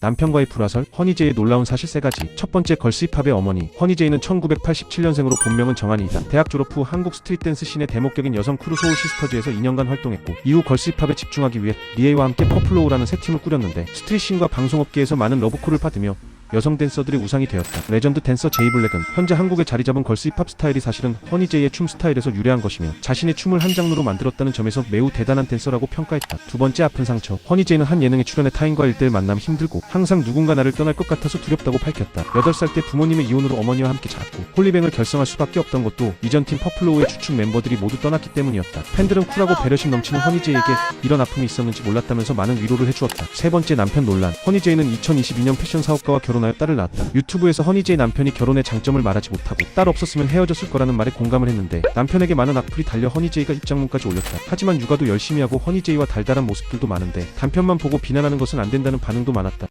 남편과의 불화설, 허니제이의 놀라운 사실 세 가지. 첫 번째 걸스 힙합의 어머니. 허니제이는 1987년생으로 본명은 정한이이다. 대학 졸업 후 한국 스트릿 댄스 씬의 대목격인 여성 크루 소울 시스터즈에서 2년간 활동했고 이후 걸스 힙합에 집중하기 위해 리에이와 함께 퍼플로우라는 새 팀을 꾸렸는데 스트릿 씬과 방송업계에서 많은 러브콜을 받으며 여성 댄서들의 우상이 되었다. 레전드 댄서 제이 블랙은 현재 한국에 자리 잡은 걸스 힙합 스타일이 사실은 허니제이의 춤 스타일에서 유래한 것이며 자신의 춤을 한 장르로 만들었다는 점에서 매우 대단한 댄서라고 평가했다. 두 번째 아픈 상처. 허니제이는 한 예능에 출연해 타인과 일대일 만남 힘들고 항상 누군가 나를 떠날 것 같아서 두렵다고 밝혔다. 8살 때 부모님의 이혼으로 어머니와 함께 자랐고 홀리뱅을 결성할 수밖에 없던 것도 이전 팀 퍼플로우의 주축 멤버들이 모두 떠났기 때문이었다. 팬들은 쿨하고 배려심 넘치는 허니제이에게 이런 아픔이 있었는지 몰랐다면서 많은 위로를 해주었다. 세 번째 남편 논란. 허니제이는 2022년 패션 사업가와 결혼 하여 딸을 낳았다. 유튜브에서 허니제이 남편이 결혼의 장점을 말하지 못하고 딸 없었으면 헤어졌을 거라는 말에 공감을 했는데 남편에게 많은 악플이 달려 허니제이가 입장문까지 올렸다. 하지만 육아도 열심히 하고 허니제이와 달달한 모습들도 많은데 단편만 보고 비난하는 것은 안 된다는 반응도 많았다.